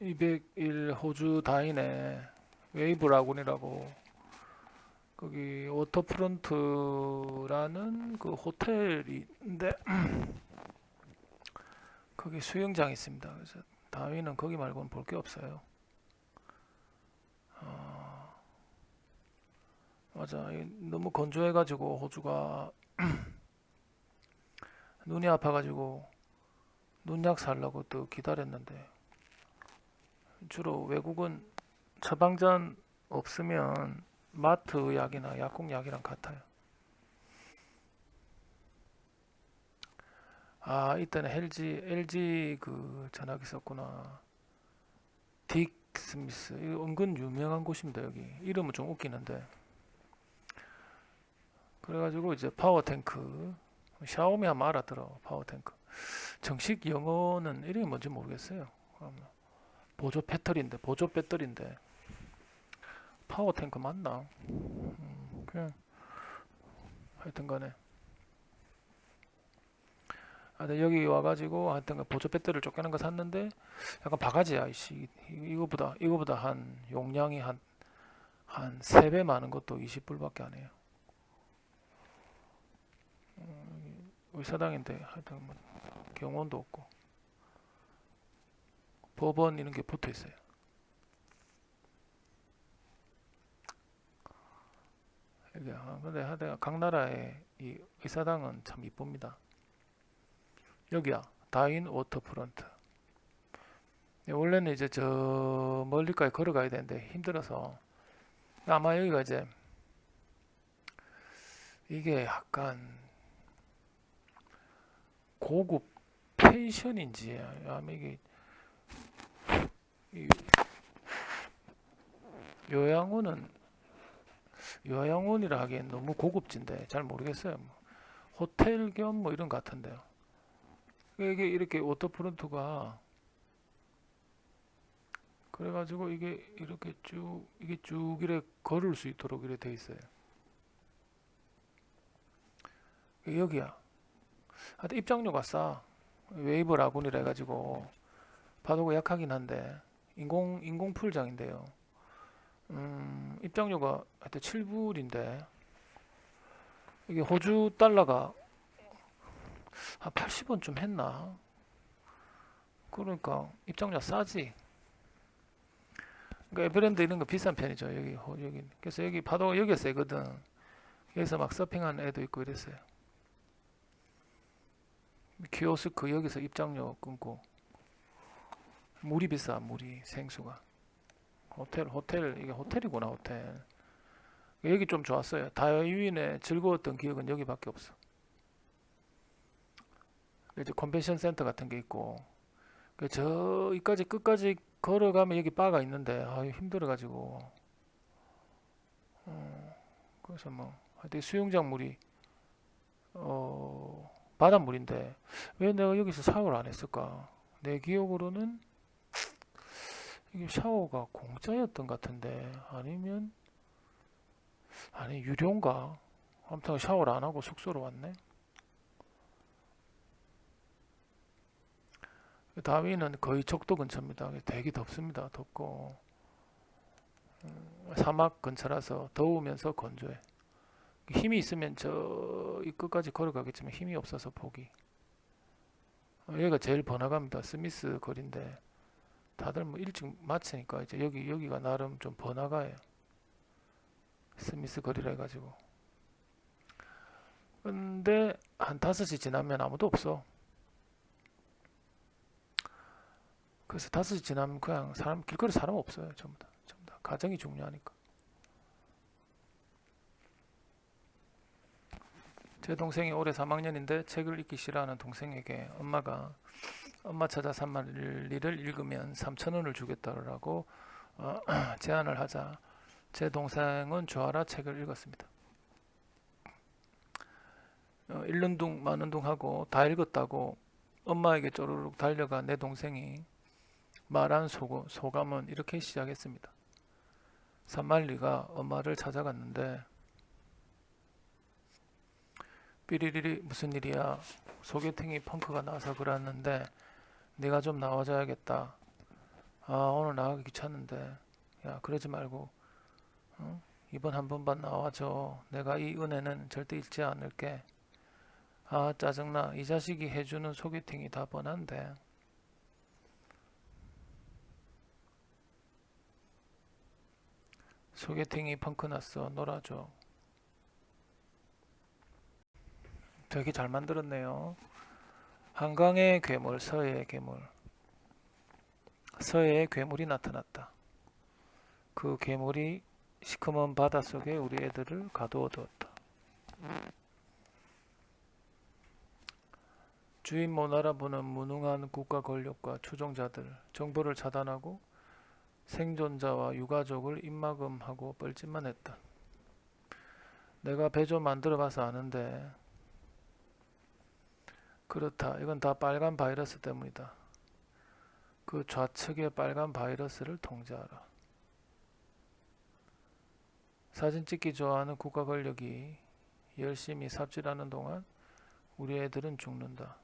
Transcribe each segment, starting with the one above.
201 호주 다인의 웨이브 라군이라고 거기 워터프론트라는 그 호텔인데 거기 수영장이 있습니다. 그래서 다윈은 거기 말고는 볼 게 없어요. 어, 맞아. 이 너무 건조해가지고 호주가 눈이 아파가지고 눈약 살라고 또 기다렸는데 주로 외국은 처방전 없으면 마트 약이나 약국 약이랑 같아요. 아, 이때는 LG LG 그 전화기 썼구나. 딕 스미스. 이거 은근 유명한 곳입니다, 여기. 이름은 좀 웃기는데. 그래가지고 이제 파워 탱크. 샤오미 하면 알아들어, 파워 탱크. 정식 영어는 이름이 뭔지 모르겠어요. 아마 보조 배터리인데, 보조 배터리인데. 파워 탱크 맞나? 음, 그냥 하여튼 간에 아, 네, 여기 와가지고 하여튼 간 보조 배터리를 쫓겨난 거 샀는데 약간 바가지야 이씨 이- 이거보다 이거보다 한 용량이 한 한 세 배 많은 것도 20불밖에 안 해요. 음, 의사당인데 하여튼 뭐 경호원도 없고 법원 이런 게 붙어 있어요. 이게 아, 근데 하여튼 각 나라의 이 의사당은 참 이쁩니다. 여기야 다인 워터프런트. 네, 원래는 이제 저 멀리까지 걸어가야 되는데 힘들어서 아마 여기가 이제 이게 약간 고급 펜션인지 아마 이게 이 요양원은 요양원이라 하기엔 너무 고급진데 잘 모르겠어요. 뭐. 호텔 겸 뭐 이런 것 같은데요. 이게 이렇게 워터프론트가 그래가지고 이게 이렇게 쭉 이게 쭉 이래 걸을 수 있도록 이래 돼 있어요. 여기야. 하여튼 입장료가 싸. 웨이브 라군이라 해가지고 파도가 약하긴 한데 인공 인공 풀장인데요. 음, 입장료가 하여튼 7불인데 이게 호주 달러가 한 80원 좀 했나? 그러니까 입장료 싸지. 그러니까 에버랜드 이런 거 비싼 편이죠. 여기 호- 여기 그래서 여기 파도가 여기가 세거든. 여기서 막 서핑하는 애도 있고 이랬어요. 키오스크 여기서 입장료 끊고 물이 비싸 물이 생수가. 호텔 호텔 이게 호텔이구나 호텔. 여기 좀 좋았어요. 다윈의 즐거웠던 기억은 여기밖에 없어. 이제 컨벤션 센터 같은 게 있고 그 저기까지 끝까지 걸어가면 여기 바가 있는데 아 힘들어 가지고. 어, 그래서 뭐 하여튼 수영장 물이 어 바닷물인데 왜 내가 여기서 샤워를 안 했을까? 내 기억으로는 이게 샤워가 공짜였던 것 같은데 아니면 아니 유료인가? 아무튼 샤워를 안 하고 숙소로 왔네. 다윈은 거의 적도 근처입니다. 되게 덥습니다. 덥고 음, 사막 근처라서 더우면서 건조해. 힘이 있으면 저 이 끝까지 걸어가겠지만 힘이 없어서 포기. 어, 여기가 제일 번화가입니다. 스미스 거리인데 다들 뭐 일찍 마치니까 이제 여기 여기가 나름 좀 번화가예요. 스미스 거리라 해가지고. 근데 한 5시 지나면 아무도 없어. 그래서 5시 지나면 그냥 사람 길거리 사람 없어요. 전부 다. 전부 다. 가정이 중요하니까. 제 동생이 올해 3학년인데 책을 읽기 싫어하는 동생에게 엄마가 엄마 찾아 산말리를 읽으면 3천 원을 주겠다라고 어, 제안을 하자 제 동생은 좋아라 책을 읽었습니다. 어, 읽는 둥 마는 둥 하고 다 읽었다고 엄마에게 쪼르륵 달려가 내 동생이 말한 소고, 소감은 이렇게 시작했습니다. 산말리가 엄마를 찾아갔는데 삐리리리 무슨 일이야 소개팅이 펑크가 나서 그랬는데 네가 좀 나와줘야겠다. 아 오늘 나가기 귀찮은데. 야 그러지 말고 어? 이번 한 번만 나와줘. 내가 이 은혜는 절대 잊지 않을게. 아 짜증나. 이 자식이 해주는 소개팅이 다 뻔한데. 소개팅이 펑크났어. 놀아줘. 되게 잘 만들었네요 한강의 괴물 서해의 괴물. 서해에 괴물이 나타났다. 그 괴물이 시커먼 바닷속에 우리 애들을 가두어 두었다. 주인 못 알아보는 무능한 국가 권력과 추종자들 정보를 차단하고 생존자와 유가족을 입막음하고 뻘짓만 했다. 내가 배 좀 만들어 봐서 아는데 그렇다. 이건 다 빨간 바이러스 때문이다. 그 좌측의 빨간 바이러스를 통제하라. 사진 찍기 좋아하는 국가 권력이 열심히 삽질하는 동안 우리 애들은 죽는다.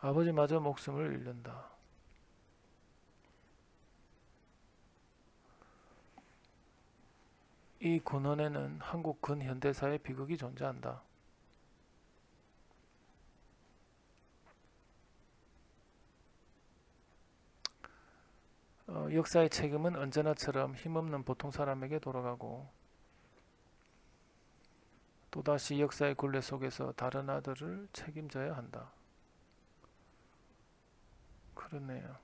아버지마저 목숨을 잃는다. 이 근원에는 한국 근현대사의 비극이 존재한다. 어, 역사의 책임은 언제나처럼 힘없는 보통 사람에게 돌아가고 또다시 역사의 굴레 속에서 다른 아들을 책임져야 한다. 그렇네요.